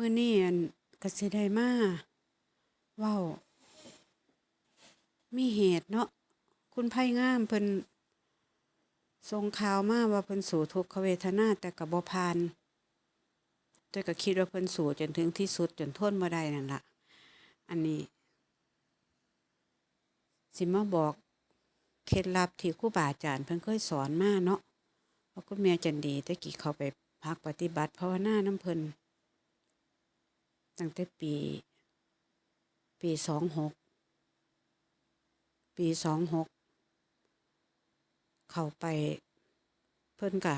มื้อนี้อั่นก็สิได้มาเว้ามีเหตุเนาะคุณไผงามเพิ่นส่งข่าวมาว่าเพิ่นสู้ทุกขเวทนาแต่ก็บ่ผ่านแต่ก็คิดว่าเพิ่นสู้จนถึงที่สุดจนทนบ่ได้นั่นล่ะอันนี้ สิมาบอกเคล็ดลับที่ครูบาอาจารย์เพิ่นเคยสอนมาเนาะเพราคุณแม่จันดีต่กี้เขาไปพักปฏิบัติภาวนานํเพิ่น ตั้งแต่ปี ปีสองหกปีสองหกเข้าไปเพิ่นกะ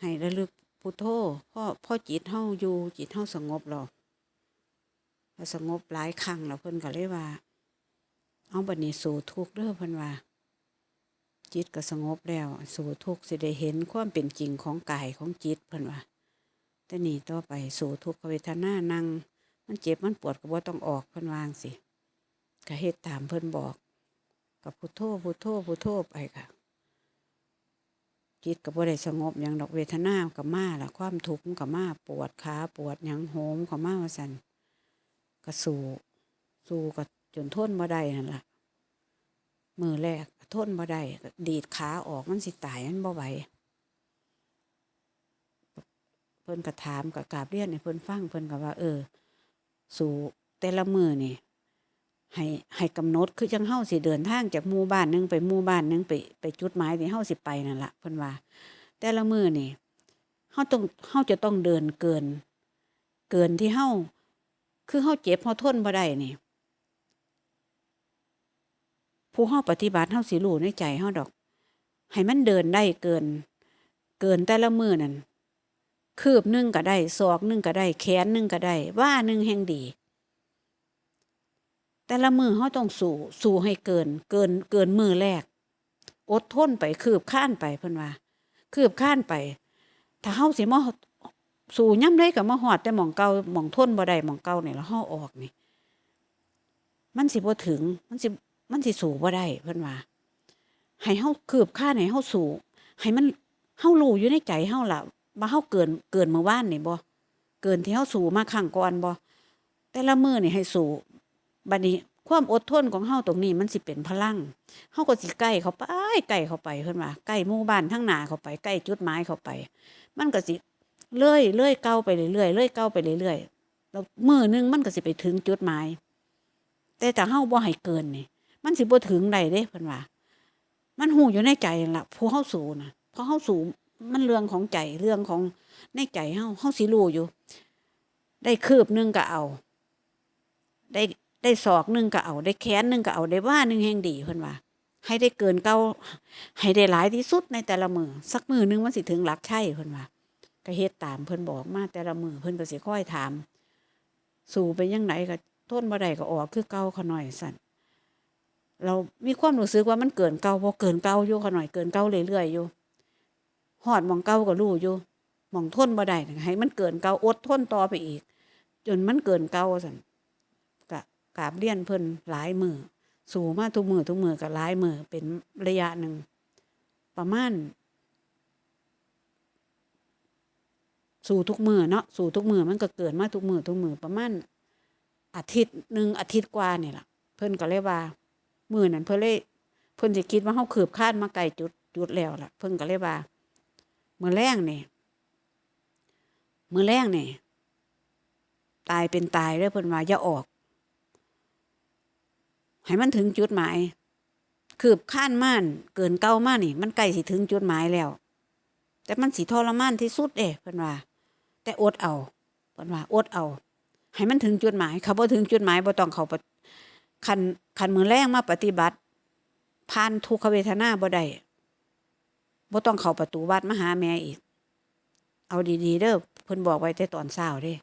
ให้ระลึกพุทโธพ่อพ่อจิตเฮาอยู่จิตเฮาสงบหรอพอสงบหลายครั้งแล้วเพิ่นก็เลยว่า เอาบัดนี้สู่ทุกข์เด้อเพิ่นว่า จิตก็สงบแล้ว สู่ทุกข์สิได้เห็นความเป็นจริงของกายของจิตเพิ่นว่า แต่นี่ต่อไปสู่ทุกขเวทนานั่งมันเจ็บมันปวดก็บ่ต้องออกเพิ่นวางสิก็เฮ็ดตามเพิ่นบอก กับพุทโธพุทโธพุทโธไปค่ะจิตก็บ่ได้สงบหยังดอกเวทนาก็มาล่ะความทุกข์มันก็มาปวดขาปวดหยังโหมก็มาว่าซั่นก็สู้สู้ก็จนทนบ่ได้นั่นล่ะมือแรกทนบ่ได้ดีดขาออกมันสิตายมันบ่ไหว พิ่นก็ถามก็กราบเรียนให้เพิ่นฟังเพิ่นก็ว่า เออ สู่แต่ละมือนี่ให้ให้กำหนดคือจังเฮาสิเดินทางจากหมู่บ้านนึงไปหมู่บ้านนึงไปไปจุดหมายที่เฮาสิไปนั่นละเพิ่นว่า แต่ละมือนี่เฮาต้องเฮาจะต้องเดินเกิน เกินที่เฮาคือเฮาเจ็บเฮาทนบ่ได้นี่ผู้เฮาปฏิบัติเฮาสิรู้ในใจเฮาดอก ให้มันเดินได้เกิน เกินแต่ละมือนั่น คืบหนึงก็ได้ศอกหนึงก็ได้ แขนหนึงก็ได้ ว่าหนึงแห่งดี แต่ละมือเฮาต้องสู้สู้ให้เกิน เกินเกินมือแรก อดทนไปคืบข้านไปเพิ่นว่า คืบข้านไป ถ้าเฮาสิมาสู้ย่ำได้ก็มาฮอดแต่หม่องเก่าหม่องทนบ่ได้หม่องเก่านี่แล้วเฮาออกนี่มันสิบ่ถึงมันสิมันสิสู้บ่ได้เพิ่นว่าให้เฮาคืบข้านให้เฮาสู้ให้มันเฮารู้อยู่ในใจเฮาล่ะ ว่าเฮาเกินเกินเมื่อวานนี่บ่เกินที่เฮาสู้มาครั้งก่อนบ่แต่ละมื้อนี่ให้สู้บัดนี้ความอดทนของเฮาตรงนี้มันสิเป็นพลังเฮาก็สิใกล้เข้าไปใกล้เข้าไปเพิ่นว่าใกล้หมู่บ้านทั้งหน้าเข้าไปใกล้จุดหมายเข้าไป มันก็สิเลื่อยเลื่อยเก่าไปเรื่อยเลื่อยเก่าไปเรื่อยแล้วมื้อหนึงมันก็สิไปถึงจุดหมาย แต่ถ้าเฮาบ่ให้เกินนี่มันสิบ่ถึงได้เด้เพิ่นว่ามันหูอยู่ในใจนั่นล่ะผู้เฮาสูน่ะเพราะเฮาสู มันเรื่องของใจเรื่องของในใจเฮาเฮาสิรู้อยู่ ได้คืบหนึงก็เอา ได้ได้ศอกหนึงก็เอา ได้แขนหนึงก็เอาได้ว่าหนึงแห่งดีเพิ่นว่าให้ได้เกินเก่าให้ได้หลายที่สุดในแต่ละมือสักมือหนึงมันสิถึงหลักใชัยเพิ่นว่าก็เฮ็ดตามเพิ่นบอกมาแต่ละมือเพิ่นก็สิค่อยถาม สู่ไปยังไหนก็ทนบ่ได้ก็ออกคือเก่าเขาหน่อยสั่นเรามีความรู้สึกว่ามันเกินเก่าบ่เกินเก่าอยู่เขาหน่อยเกินเก่าเรื่อยๆอยู่ ฮอดมองเก่าก็รู้อยู่มองทนบ่ได้ให้มันเกินเก่าอดทนต่อไปอีก จนมันเกินเก่าสั่นก็กราบเรียนเพิ่นหลายมือสู่มาทุกมือทุกมือก็หลายมือเป็นระยะหนึ่งประมาณสู่ทุกมือเนาะสู่ทุกมือมันก็เกินมาทุกมือทุกมือประมาณอาทิตย์หนึ่งอาทิตย์กว่านี่ล่ะเพิ่นก็เลยว่ามือนั้นเพิ่นเลยเพิ่นสิคิดว่าเฮาคืบคานมาไกลจุดจุดแล้วล่ะ เพิ่นก็เลยว่า มือแรงนี่มือแรงนี่ ตายเป็นตายเด้อเพิ่นว่าอย่าออก ให้มันถึงจุดหมาย คืบคลานม่านเกินเก่ามานี่ มันใกล้สิถึงจุดหมายแล้ว แต่มันสิทรมานที่สุดเด้เพิ่นว่า แต่อดเอาเพิ่นว่าอดเอา ให้มันถึงจุดหมายเขาบ่ถึงจุดหมายบ่ต้องเขาไปคันคันมือแรงมาปฏิบัติผ่านทุกขเวทนาบ่ได้ บ่ต้องเข้าประตูวัดมาหาแม่อีก เอาดีๆเด้อเพิ่นบอกไว้แต่ตอนเช้าเด้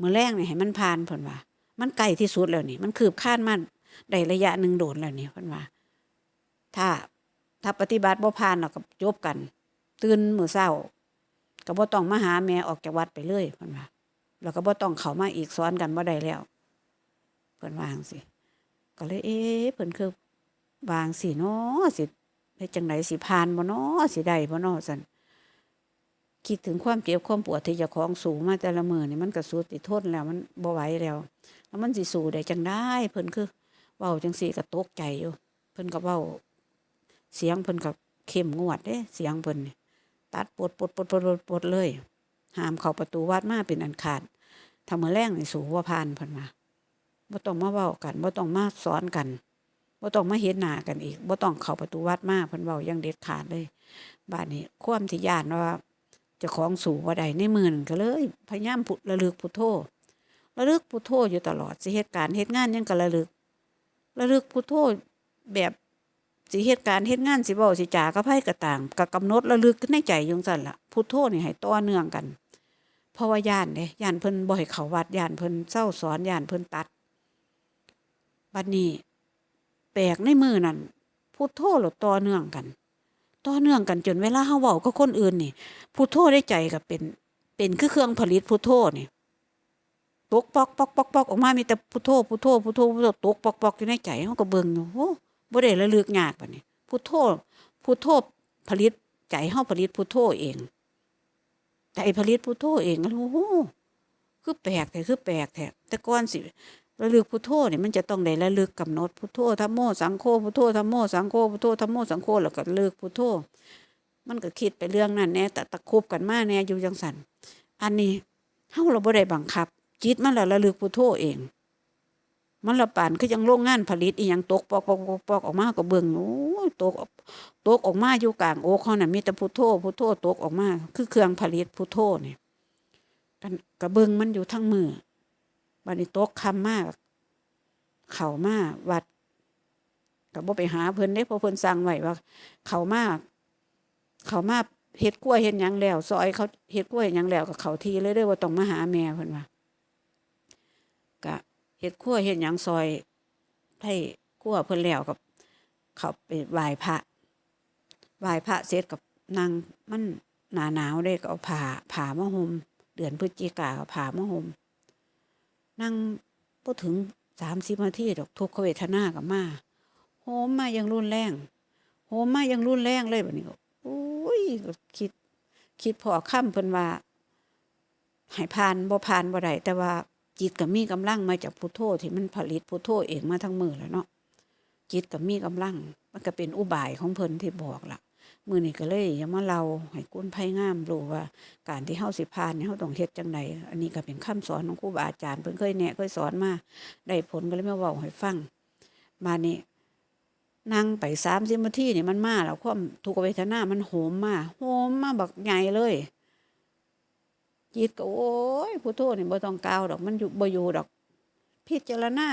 มือแรงนี่ให้มันผ่านเพิ่นว่า มันใกลที่สุดแล้วนี่ มันคืบคานมาได้ระยะหนึ่งโดนแล้วนี่เพิ่นว่า ถ้าถ้าปฏิบัติบ่ผ่านแล้วก็จบกัน ตื่นมื้อเช้าก็บ่ต้องมาหาแม่ออกจากวัดไปเลยเพิ่นว่าแล้วก็บ่ต้องเข้ามาอีกสอนกันบ่ได้แล้วเพิ่นว่าจังซี่ก็เลยเอ๊ะเพิ่นคือวางสิเนาะสิ เฮ็ดจังไดสิผ่านบ่เนาะสิได้บ่เนาะซั่นคิดถึงความเจ็บความปวดที่จ้าของสูงมาแต่ละมือนี่มันก็สุดสิดทนแล้วมันบ่ไหวแล้ว แล้วมันสิสู้ได้จังได้เพิ่นคือเว้าจังซี่ก็ตกใจอยู่เพิ่นก็เว้า เสียงเพิ่นก็เข้มงวดเด้ เสียงเพิ่นนี่ตัดปวดปวดปวดปวดปดปดเลยห้ามเข้าประตูวัดมาเป็นอันขาดถ้ามื้อแรงนี่สู้บ่ผ่านเพิ่นว่าบ่ต้องมาเว้ากันบ่ต้องมาสอนกัน บ่ต้องมาเห็นหน้ากันอีกบ่ต้องเข้าประตูวัดมาเพิ่นเว้าอย่างเด็ดขาดเลยบ้านนี้ความที่ย่านว่าจ้าของสู่บ่ได้ในมือนก็เลยพยายามพุระลึกพุทโธระลึกพุทโธอยู่ตลอดสิเหตุการณ์เหตุงานยังก็ระลึก ระลึกพุทโธแบบสิเหตุการณ์เหตุงานสิเว้าสิจาก็ไผก็ต่างก็กำหนดระลึกในใจอยู่จั่งซั่นล่ะพุทโธนี่ให้ต่อเนื่องกันเพราะว่าย่านเด้ย่านเพิ่นบ่ให้เข้าวัดย่านเพิ่นเศร้าสอนย่านเพิ่นตัดบัดนี้ แปลกในมือนั่นพุทโธหลดต่อเนื่องกัน ต่อเนื่องกันจนเวลาเฮาเว้ากับคนอื่นนี่พุทโธได้ใจก็เป็น เป็นคือเครื่องผลิตพุทโธนี่ตกปอกปอกปอกปอกออกมามีแต่พุทโธพุทโธพุทโธพุทโธตกปอกปอกอยู่ในใจเฮาก็เบิ่งอยู่โอ้บ่ได้ระลึกยากปานนี้พุทโธพุทโธผลิตใจเฮาผลิตพุทโธเองใจผลิตพุทโธเองก็โอ้โหคือแปลกแต่คือแปลกแท้แต่ก่อนสิ ระลึกพุทโธนี่ยมันจะต้องได้ระลึกกำหนดพุทโธธัมโมสังโฆพุทโธธัมโมสังโฆพุทโธธัมโมสังโฆแล้วก็ระลึกพุทโธมันก็คิดไปเรื่องนั้นแน่แต่ตะคุบกันมาแน่อยู่จังซั่นอันนี้เฮาเราบ่ได้บังคับ จิตมันละระลึกพุทโธเอง มันละปานคือยังโรงงานผลิตอีหยังตกปอกปอกปอกอกออกมาก็เบิ่งโอ้ตกตกออกมาอยู่กลางโอกเขาน่ะมีแต่พุทโธพุทโธตกออกมา คือเครื่องผลิตพุทโธนี่ยกันกระเบิ่งมันอยู่ทั้งมือ บัดนี้ตกคำมาก เข้ามาวัดก็บ่ไปหาเพิ่นเด้เพราะเพิ่นสั่งไว้ว่า เขามาก เขามาเฮ็ดกล้วยเฮ็ดหยังแล้ว ซอยเขาเฮ็ดกล้วยเฮ็ดหยังแล้วก็เขาทีเลยเด้อว่าต้องมาหาแม่เพิ่นว่าก็เฮ็ดครัวยเฮ็ดหยังซอยให้ครัวยเพิ่นแล้วกับ เขาไปไหว้พระไหว้พระเสร็จกับนางมันหนาหนาวเด้ก็เอาผ้าผ้ามาห่มเดือนพฤศจิกาเอาผ้ามาห่ม นั่งบ่ถึงสามสิบนาทีดอกทุกขเวทนากับมาโหมมายังรุนแรงโหมมายังรุนแรงเลยแบบนี้ก็โอ้ยก็คิด คิดพอค่ำเพิ่นว่าห้ผ่านบ่ผ่านบ่ได้แต่ว่าจิตก็มีกำลังมาจากพุทโธที่มันผลิตพุทโธเองมาทั้งมือแล้วเนาะจิตก็มีกำลัง มันก็เป็นอุบายของเพิ่นที่บอกล่ะ มือนี้ก็เลยย่ามาเราให้กุนไผงามรู้ว่า การที่เฮาสิผ่านเนี่ยเฮาต้องเฮ็ดจังไดอันนี้ก็เป็นคำสอนของครูบาอาจารย์เพิ่นเคยแนะเคยสอนมาได้ผลก็เลยมาเว้าให้ฟังมานี่นั่งไป30นาทีนี่มันมาแล้วความทุกขเวทนา มันโหมมาโหมมาบักใหญ่เลยจิตก็โอ้ยพุทโธนี่บ่ต้องกล่าวดอก มันอยู่บ่อยู่ดอก พิจารณา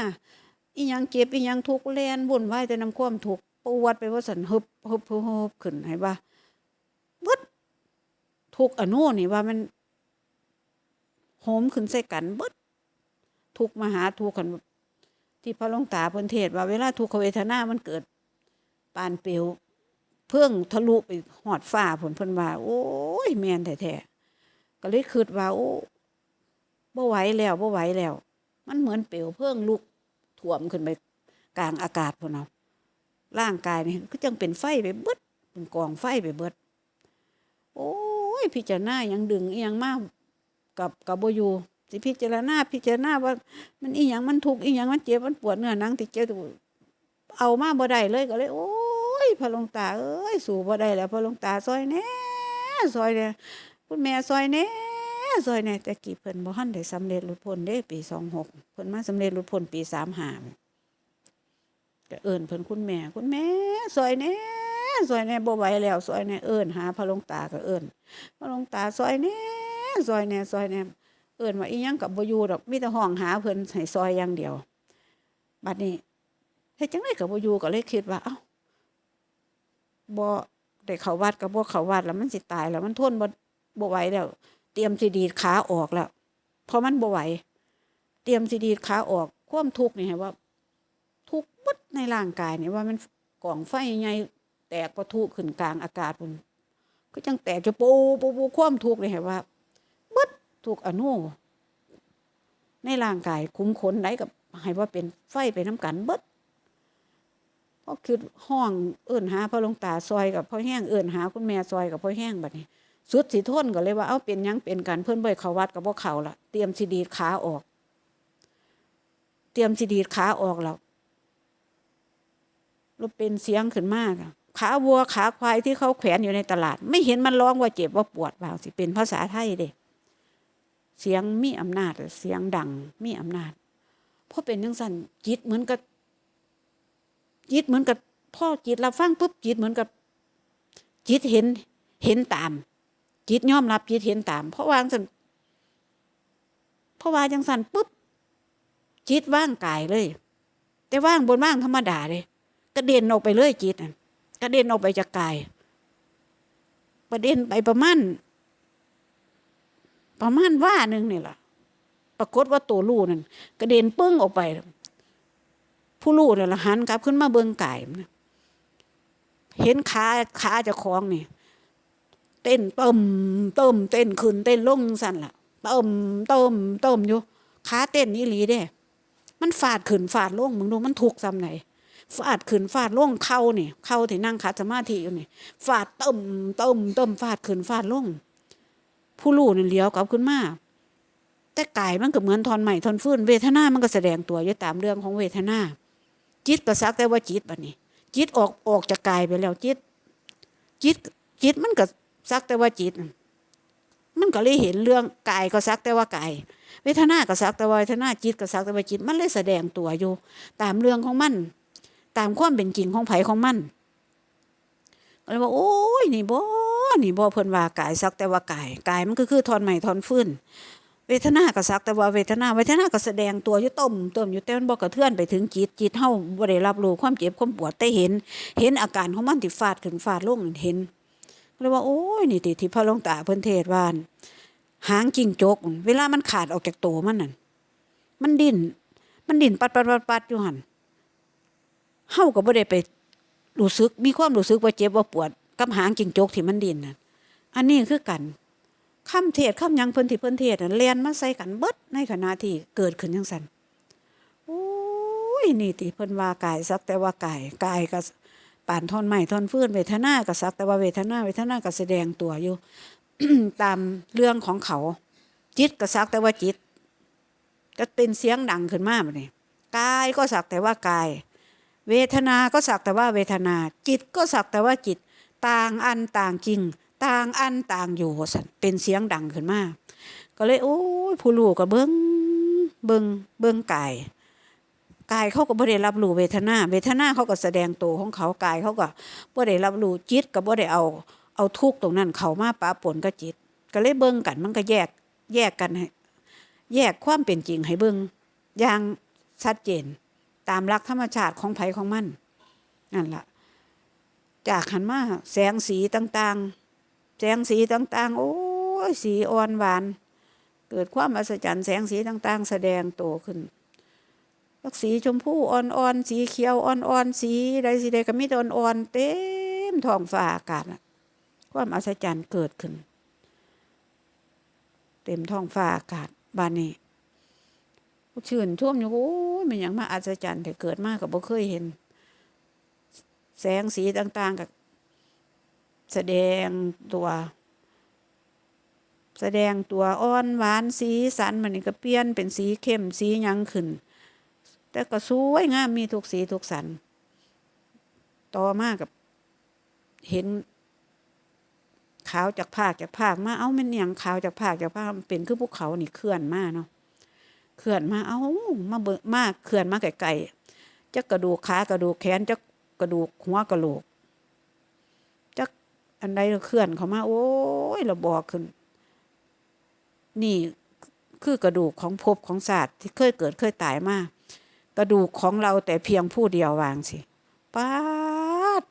อีหยังเจ็บอีหยังทุกข์แล่นวุ่นวายแต่นํความทุกข์ ปวดไปว่าซั่นฮึบฮึบฮึบฮึบขึ้นให้ว่าเบิดทุกอนุนี่ว่ามันโหมขึ้นใส่กันเบิดทุกมหาทุกข์กันที่พระลงตาพนเทศว่าเวลาทุกขเวทนามันเกิดปานเปลวเพิ่องทะลุไปหอดฟ้าผลเพิ่นว่า โอ้ยแมนแท้ๆก็เลยคิดว่าโอ้บ่ไหวแล้วบ่ไหวแล้ว มันเหมือนเปลวเพลิงลุกท่วมขึ้นไปกลางอากาศพุ่นเนา ร่างกายนี่ก็จังเป็นไฟไปเบิดเป็นกองไฟไปเบิด โอ้ยพิจารณายังดึงอียังมากกับกับบ่อยู่สิพิจารณาพิจารณาว่า มันอีหยังมันทุกอีหยังมันเจ็บมันปวดเนื้อหนังที่เจ็บเอามาบ่ได้เลยก็เลย โอ้ยพระลงตาเอ้ยสู่บ่ได้แล้วพระลงตาซอยแน่ซอยแหน่ยคุณแม่ซอยแน่ซอยแน่แต่กี้เพิ่นบ่ทันได้สำเร็จหลุดพ้นเด้ปี26เพิ่นมาสำเร็จหลุดพ้นปี35 ก็เอิ้นเพิ่นคุณแม่ คุณแม่ซอยแน่ซอยแน่บ่ไหวแล้วซอยแน่เอิ้นหาพระลงตาก็เอิ้นพระลงตาซอยแน่ซอยแน่ซอยแน่เอิ้นว่าอีหยังก็บ่อยู่ดอกมีแต่ห้องหาเพิ่นให้ซอยอย่างเดียวบัดนี้เฮ็ดจังได๋ก็บ่อยู่ก็เลยคิดว่า เอ้าบ่ได้เข้าวัดก็บ่เข้าวัดแล้วมันสิตายแล้วมันทนบ่บ่ไหวแล้ว เตรียมสิดีดขาออกแล้วเพราะมันบ่ไหวเตรียมสิดีดขาออกความทุกข์นี่ให้ว่า ปึ๊ดในร่างกายเนี่ยว่ามันกล่องไฟใหญ่แตกประทุขึ้นกลางอากาศพุ่นก็จังแตกจะปูปูปูความทุกข์นี่ให้ว่าปึ๊ดทุกอนุในร่างกายคุ้มขนได้กับให้ว่าเป็นไฟไปน้ำกันเบิดพอคือห้องเอิ่นหาพระลงตาซอยกับพ่อแห้งเอิ่นหาคุณแม่ซอยกับพ่อแห้งแบัดนี้ สุดสิทนก็เลยว่าเอาเป็นยังเป็นกันเพิ่นบ่ให้เขาวัดก็บ่เขาละเตรียมสิดีขาออก เตรียมสิดีขาออกแล้ว แล้เป็นเสียงขึ้นมากขาวัวขาควายที่เขาแขวนอยู่ในตลาด ไม่เห็นมันร้องว่าเจ็บว่าปวดบาสิเป็นภาษาไทยเด้เสียงมีอำนาจเสียงดังมีอำนาจเพราะเป็นจังซั่นจิตเหมือนกับจิตเหมือนกับพ่อจิตเราฟังปุ๊บจิตเหมือนกับ จิตเห็นเห็นตาม จิตยอมรับจิตเห็นตาม เพราะว่าจังซั่นเพราะว่าจังซั่นปุ๊บจิตว่างกายเลย แต่ว่างบนว่างธรรมดาเลย กระเด็นออกไปเลยจิตนั่นกระเด็นออกไปจากกายประเด็นไปประมาณประมาณว่าหนึ่งนี่แหละปรากฏว่าตัวลูกนั่นกระเด็นปึ้งออกไป ผู้ลูกนี่นละหันกลับขึ้นมาเบิงกายเห็นขาขาจะคล้องนี่เต้นเติมเติมเต้นขึ้นเต้นลงสั่นล่ะเติมเติมเติมอยู่ขาเต้นนี่หลีเด้ มันฟาดขึ้นฟาดลงมึงดูมันถูกซ้ำไหน ฟาดขึ้นฟาดลงเข่านี่เข่าที่นั่งขัดสมาธิอยู่นี่ฟาดเติมเติมเติมฟาดขึ้นฟาดลงผู้ลูกนี่เลี้ยวกลับขึ้นมาแต่กายมันก็เหมือนทอนใหม่ทอนฟื้นเวทนา มันก็แสดงตัวอยู่ตามเรื่องของเวทนา จิตก็ซักแต่ว่าจิตบัดนี้ จิตออกออกจากกายไปแล้วจิต จิตจิตมันก็ซักแต่ว่าจิต มันก็เลยเห็นเรื่องกายก็ซักแต่ว่ากายเวทนาก็ซักแต่ว่าเวทนาจิตก็ซักแต่ว่าจิต มันเลยแสดงตัวอยู่ ตามเรื่องของมัน ตามความเป็นจริงของไผของมันก็เลยว่าโอ้ยนี่บ่นี่บ่เพิ่นว่ากายซักแต่ว่ากายกายมันก็คือทอนใหม่ทอนฟื้นเวทนาก็ซักแต่ว่าเวทนาเวทนาก็แสดงตัวอยู่ต้มต้มอยู่แต่มันบ่กระเทือนไปถึงจิตจิตเฮาบ่ได้รับรู้ความเจ็บความปวดแต่เห็น เห็นอาการของมันที่ฟาดขึ้นฟาดลงเห็นเลยว่าโอ้ยนี่ติที่พระลงตาเพิ่นเทศว่านหางจิ้งจก เวลามันขาดออกจากตัวมันนั่นมันดิ้นมันดิ้นปัดปัดปัดปัดอยู่หั่น เฮาก็บ่ได้ไปรู้สึก มีความรู้สึกว่าเจ็บว่าปวดกับหางจิงจกที่มันดินน่ะอันนี้คือกันคำเทศคำหยังเพิ่นที่เพิ่นเทศน่ะเรียนมาใส่กันเบิดในขณะที่เกิดขึ้นจังซั่นโอ้ยนี่ติเพิ่นว่ากายสักแต่ว่ากายกายก็ป่านทอนใหม่ทอนฟื้นเวทนาก็สักแต่ว่าเวทนาเวทนาก็แสดงตัวอยู่ ตามเรื่องของเขา จิตก็สักแต่ว่าจิตก็เป็นเสียงดังขึ้นมาบัดนี้กายก็สักแต่ว่ากาย เวทนาก็สักแต่ว่าเวทนา จิตก็สักแต่ว่าจิต ต่างอันต่างจริง ต่างอันต่างอยู่สันเป็นเสียงดังขึ้นมาก็เลยโอ้ยผู้ลูกก็เบิ้งเบิ้งเบิ้งกายกายเขาก็บ่ได้รับรู้เวทนา เวทนาเขาก็แสดงตัวของเขากายเขาก็บ่ได้รับรู้จิตก็บ่ได้เอาเอาทุกตรงนั้น เขามาปะปนกับจิต ก็เลยเบิ้งกันมันก็แยกแยกกันให้แยกความเป็นจริงให้เบิ้งอย่างชัดเจน ตามหลักธรรมชาติของไผของมันนั่นละจากหันมาแสงสีต่างๆ แสงสีต่างๆ โอ้ยสีอ่อนหวาน เกิดความอัศจรรย์แสงสีต่างๆ แสดงโตขึ้นลักสีชมพูอ่อนๆ สีเขียวอ่อนๆ สีใดสีใดก็มีแต่อ่อนๆ เต็มท้องฟ้าอากาศความอัศจรรย์เกิดขึ้น เต็มท้องฟ้าอากาศบานนี้ ชื่นท่วมอยู่โอ้ยมันอย่างมาอัศจรรย์แต่เกิดมากกับบ่เคยเห็น แสงสีต่าง ๆ กับแสดงตัว แสดงตัวอ่อนหวานสีสันมันนี่ก็เปลี่ยนเป็นสีเข้มสียังขึ้น แต่ก็สวยงามมีทุกสีทุกสัน ต่อมากับเห็นขาวจากภาคจากภาคมา เอ้ามันอย่างขาวจากภาคจากภาคมันเป็นคือภูเขานี่เคลื่อนมาเนาะ เขื่อนมาเอามาเบิกมาเขื่อนมาไกลๆจักกระดูกขากระดูกแขนจักกระดูกหัวกระโหลกจักอันใดเคลื่อนเขามาโอ้ยเราบอกขึ้น นี่คือกระดูกของภพของศาสตร์ที่เคยเกิดเคยตายมากกระดูกของเราแต่เพียงผู้เดียววางสิป้าด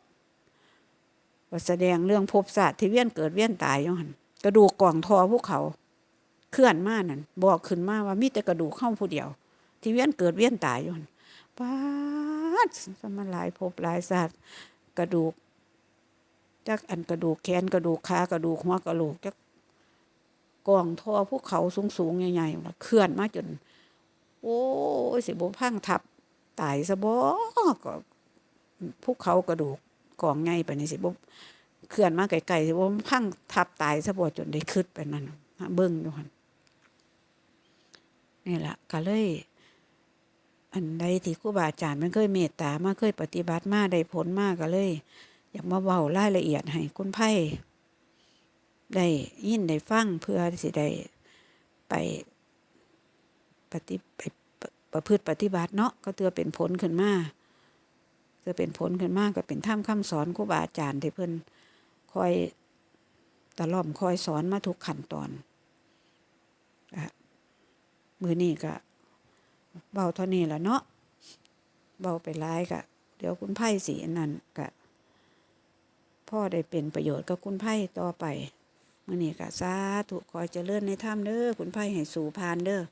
ว่าแสดงเรื่องภพศาสตร์ที่เวียนเกิดเวียนตายยู่หันกระดูกกล่องทอภูเขา เคลื่อนมานั่นบอกขึ้นมาว่ามีแต่กระดูกเข้าผู้เดียว ที่เวียนเกิดเวียนตายอยู่นั่นป้าดสมาหลายภพหลายศาสตร์กระดูกจักอันกระดูกแขนกระดูกขากระดูกหัวกระโหลกจักกองท่อภูเขาสูงสูงๆใหญ่ๆเคลื่อนมาจน โอ้ยสิบพังทับตายซะบ่ก็ภูเขากระดูกกองใหญ่ไปนี่สิบเคลื่อนมาไกลๆสิว่พังทับตายซะบ่จนได้คืดไปนั่นเบิ่งอยู่หั่น นี่แหละก็เลย อันใดที่ครูบาอาจารย์มันเคยเมตตามาเคยปฏิบัติมาได้ผลมากก็เลย อยากมาเว้ารายละเอียดให้คุณไพ่ได้ยินได้ฟังเพื่อสิได้ไปปฏิไปประพฤติปฏิบัติเนาะก็เตือเป็นผลขึ้นมาเตือเป็นผลขึ้นมาก็เป็นถ้ำคำสอนครูบาอาจารย์ที่เพิ่นคอยตะล่อมคอยสอนมาทุกขั้นตอนอะ มือนี้ก็เบาเท่านี้แหละเนาะเบาไปร้ายกะ เดี๋ยวคุณไพ่สีอันนั่นกะพ่อได้เป็นประโยชน์กับคุณไพ่ต่อไปมื่อนี้กะสาธุคอยเจริญในถ้ำเด้อคุณไพ่ให้สู่พานเด้อ